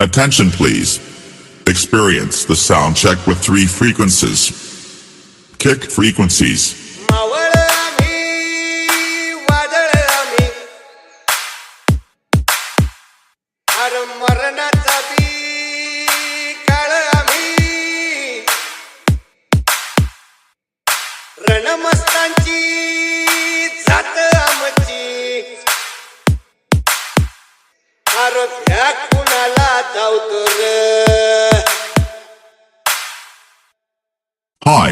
Attention please. Experience the sound check with three frequencies. Kick frequencies. Maval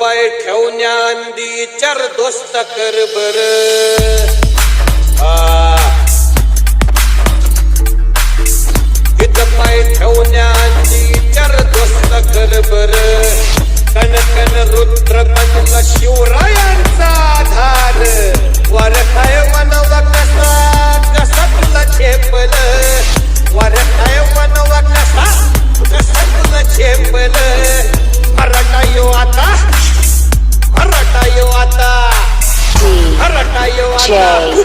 पाय ठेवण्या दी चर दोस्त कर बर. पाय ठेवण्याची चर दोस्त करबर कण कन रुद्र म्हणला शिवरायांचा आधार. वारक DJ.